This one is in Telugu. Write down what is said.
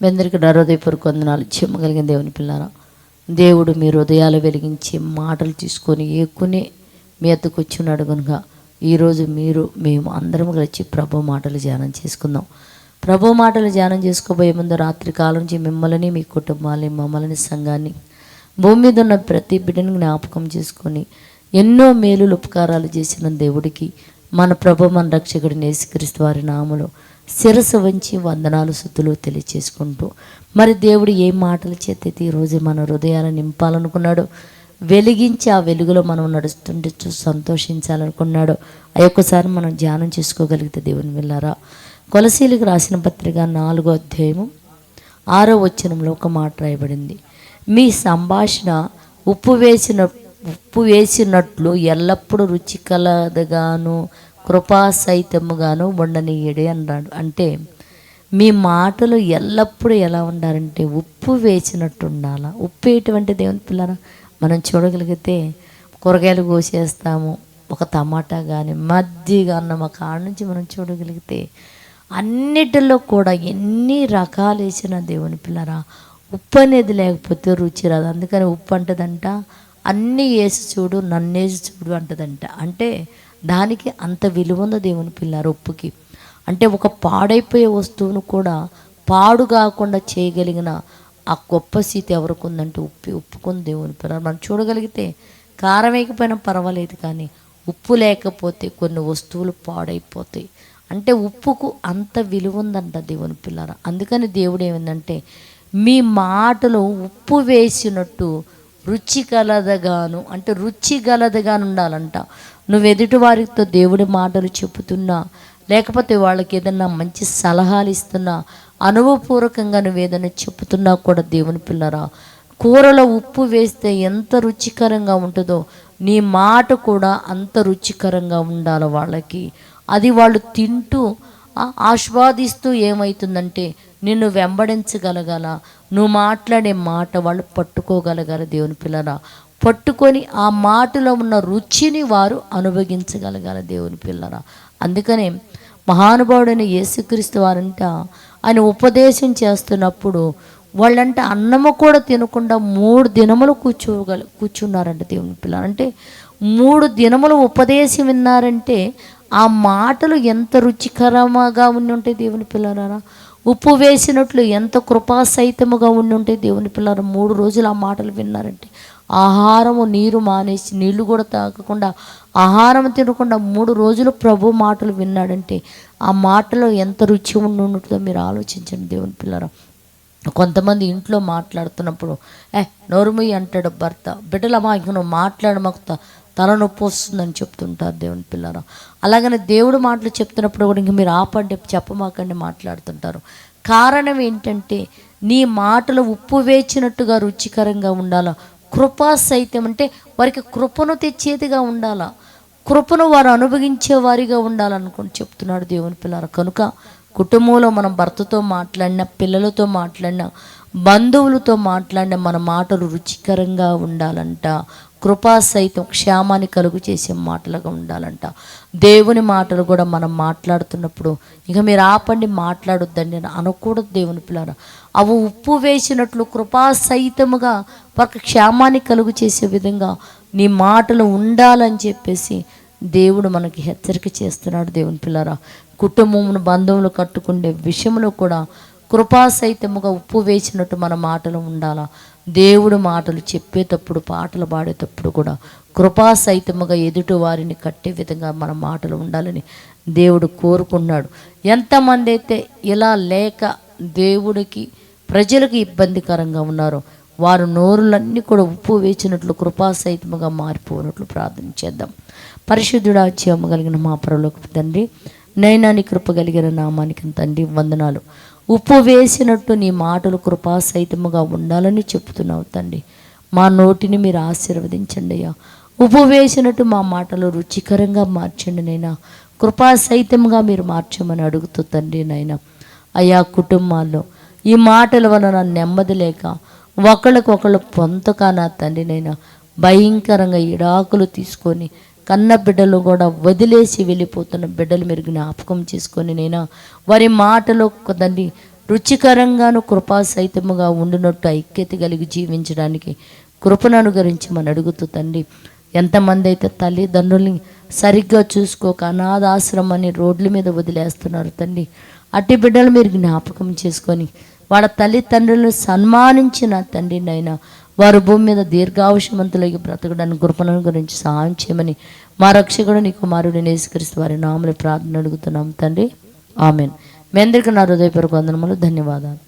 మీ అందరికీ నా హృదయపూర్వక వందనాలు. చెమ్మగలిగిన దేవుని పిల్లారా దేవుడు మీ హృదయాలు వెలిగించి మాటలు తీసుకొని ఎక్కునే మీ అద్దకు వచ్చినాడు కనుక ఈరోజు మీరు మేము అందరం కలిసి ప్రభు మాటలు ధ్యానం చేసుకుందాం. ప్రభు మాటలు ధ్యానం చేసుకోబోయే ముందు రాత్రి కాలం నుంచి మిమ్మల్ని మీ కుటుంబాన్ని మమ్మల్ని సంఘాన్ని భూమి మీద ఉన్న ప్రతి బిడ్డను జ్ఞాపకం చేసుకొని ఎన్నో మేలులు ఉపకారాలు చేసిన దేవుడికి మన ప్రభు మన రక్షకుడిని యేసుక్రీస్తు వారి నామలో శిరస్సు వంచి వందనాలు శుద్ధులు తెలియచేసుకుంటూ మరి దేవుడు ఏ మాటల చేత ఈరోజు మన హృదయాలను నింపాలనుకున్నాడు వెలిగించి ఆ వెలుగులో మనం నడుస్తుంటే చూసి సంతోషించాలనుకున్నాడు ఆ ఒక్కసారి మనం ధ్యానం చేసుకోగలిగితే దేవుని వెళ్ళారా కొలసీలకు రాసిన పత్రిక నాలుగో అధ్యాయము ఆరో వచనంలో ఒక మాట రాయబడింది. మీ సంభాషణ ఉప్పు వేసిన ఉప్పు వేసినట్లు ఎల్లప్పుడూ రుచికలదగాను కృపాసహితముగాను ఉండనీయడే అన్నాడు అంటే మీ మాటలు ఎల్లప్పుడూ ఎలా ఉండాలంటే ఉప్పు వేసినట్టు ఉండాలా ఉప్పు ఎటువంటి దేవుని పిల్లరా? మనం చూడగలిగితే కూరగాయలు కోసేస్తాము ఒక టమాటా కానీ మజ్జిగ అన్నం మా కాడ నుంచి మనం చూడగలిగితే అన్నిటిలో కూడా ఎన్ని రకాలు వేసిన దేవుని పిల్లరా? ఉప్పు అనేది లేకపోతే రుచి రాదు. అందుకని ఉప్పు అంటదంట అన్నీ వేసి చూడు నన్నేసి చూడు అంటదంట. అంటే దానికి అంత విలువ ఉంది దేవుని పిల్లారు ఉప్పుకి అంటే ఒక పాడైపోయే వస్తువును కూడా పాడు కాకుండా చేయగలిగిన ఆ గొప్ప సీత ఎవరికి ఉందంటే ఉప్పు ఉప్పుకుంది దేవుని పిల్లలు. మనం చూడగలిగితే కారం వేయకపోయినా పర్వాలేదు కానీ ఉప్పు లేకపోతే కొన్ని వస్తువులు పాడైపోతాయి. అంటే ఉప్పుకు అంత విలువ ఉందంట దేవుని పిల్లర అందుకని దేవుడు ఏమిందంటే మీ మాటలు ఉప్పు వేసినట్టు రుచి గలదగాను అంటే రుచి గలదగాను ఉండాలంట నువ్వు ఎదుటి వారితో దేవుడి మాటలు చెబుతున్నా లేకపోతే వాళ్ళకి ఏదన్నా మంచి సలహాలు ఇస్తున్నా అనుభవపూర్వకంగా నువ్వు ఏదైనా చెబుతున్నా కూడా దేవుని పిల్లరా. కూరలో ఉప్పు వేస్తే ఎంత రుచికరంగా ఉంటుందో నీ మాట కూడా అంత రుచికరంగా ఉండాలి వాళ్ళకి. అది వాళ్ళు తింటూ ఆస్వాదిస్తూ ఏమవుతుందంటే నిన్ను వెంబడించగలగాల. నువ్వు మాట్లాడే మాట వాళ్ళు పట్టుకోగలగల దేవుని పిల్లరా. పట్టుకొని ఆ మాటలో ఉన్న రుచిని వారు అనుభవించగలగల దేవుని పిల్లరా. అందుకనే మహానుభావుడైన యేసుక్రీస్తు వారంట ఆయన ఉపదేశం చేస్తున్నప్పుడు వాళ్ళంటే అన్నము కూడా తినకుండా మూడు దినములు కూర్చోగల కూర్చున్నారంట దేవుని పిల్లలు అంటే మూడు దినములు ఉపదేశం విన్నారంటే ఆ మాటలు ఎంత రుచికరంగా ఉండి ఉంటాయి దేవుని పిల్లలారా? ఉప్పు వేసినట్లు ఎంత కృపాసహితముగా ఉండి ఉంటాయి దేవుని పిల్లలు మూడు రోజులు ఆ మాటలు విన్నారంటే ఆహారము నీరు మానేసి నీళ్ళు కూడా తాగకుండా ఆహారం తినకుండా మూడు రోజులు ప్రభు మాటలు విన్నాడంటే ఆ మాటలో ఎంత రుచి ఉండి ఉంటుందో మీరు ఆలోచించండి దేవుని పిల్లరా కొంతమంది ఇంట్లో మాట్లాడుతున్నప్పుడు ఏ నోరుముయ్యి అంటాడు భర్త. బిడ్డలమ్మా ఇంక నువ్వు మాట్లాడు మాకు తలనొప్పి వస్తుందని చెప్తుంటారు దేవుని పిల్లరా అలాగనే దేవుడు మాటలు చెప్తున్నప్పుడు కూడా ఇంక మీరు ఆపండి చెప్పమాకండి మాట్లాడుతుంటారు. కారణం ఏంటంటే నీ మాటలు ఉప్పు వేచినట్టుగా రుచికరంగా ఉండాలా? కృపా సైతం అంటే వారికి కృపను తెచ్చేదిగా ఉండాలా? కృపను వారు అనుభవించే వారిగా ఉండాలనుకుని చెప్తున్నాడు దేవుని పిల్లల. కనుక కుటుంబంలో మనం భర్తతో మాట్లాడినా పిల్లలతో మాట్లాడినా బంధువులతో మాట్లాడిన మన మాటలు రుచికరంగా ఉండాలంట. కృపా సైతం క్షేమాన్ని కలుగు చేసే మాటలుగా ఉండాలంట. దేవుని మాటలు కూడా మనం మాట్లాడుతున్నప్పుడు ఇక మీరు ఆపండి మాట్లాడొద్దండి అని అనకూడదు దేవుని పిల్లలు అవి ఉప్పు వేసినట్లు కృపా సహితముగా వారికి క్షేమాన్ని కలుగు చేసే విధంగా నీ మాటలు ఉండాలని చెప్పేసి దేవుడు మనకి హెచ్చరిక చేస్తున్నాడు దేవుని పిల్లరా. కుటుంబమును బంధువులు కట్టుకునే విషయంలో కూడా కృపాసహితముగా ఉప్పు వేసినట్టు మన మాటలు ఉండాలా? దేవుడు మాటలు చెప్పేటప్పుడు పాటలు పాడేటప్పుడు కూడా కృపాసహితముగా ఎదుటి వారిని కట్టే విధంగా మన మాటలు ఉండాలని దేవుడు కోరుకున్నాడు. ఎంతమంది అయితే ఇలా లేక దేవుడికి ప్రజలకు ఇబ్బందికరంగా ఉన్నారో వారు నోరులన్నీ కూడా ఉప్పు వేచినట్లు కృపాసహితముగా మారిపోయినట్లు ప్రార్థన చేద్దాం. పరిశుద్ధుడా చేయమగలిగిన మా పరలోకి తండ్రి నైనాని కృప కలిగిన నామానికి తండ్రి వందనాలు. ఉప్పు వేసినట్టు నీ మాటలు కృపాసహితముగా ఉండాలని చెప్తున్నావు తండ్రి. మా నోటిని మీరు ఆశీర్వదించండి అయ్యా. ఉప్పు వేసినట్టు మా మాటలు రుచికరంగా మార్చండి నైనా. కృపాసహితంగా మీరు మార్చమని అడుగుతూ తండ్రి నైనా. అయ్యా కుటుంబాల్లో ఈ మాటల వలన నెమ్మది లేక ఒకళ్ళకొకళ్ళు పొంతక నా తండ్రి నైనా. భయంకరంగా ఇడాకులు తీసుకొని కన్న బిడ్డలు కూడా వదిలేసి వెళ్ళిపోతున్న బిడ్డలు మీరు జ్ఞాపకం చేసుకొని నేను వారి మాటలో తండ్రి రుచికరంగాను కృపా సహితముగా ఉండినట్టు ఐక్యత కలిగి జీవించడానికి కృపను అనుగరించమని అడుగుతూ తండ్రి ఎంతమంది అయితే తల్లిదండ్రుల్ని సరిగ్గా చూసుకోక అనాథాశ్రమం అని రోడ్ల మీద వదిలేస్తున్నారు తండ్రి అట్టి బిడ్డలు మీరు జ్ఞాపకం చేసుకొని వాళ్ళ తల్లిదండ్రులను సన్మానించిన తండ్రి నైనా వారు భూమి మీద దీర్ఘావశమంతులకి బ్రతకడానికి కృపణను గురించి సహాయం చేయమని మా రక్షకుడు నీ కుమారుడు నేసుకరిస్తూ వారి నామని ప్రార్థన అడుగుతున్నాం తండ్రి. ఆమెన్. మీ అందరికీ నా హృదయపూర్వక వందనములు. ధన్యవాదాలు.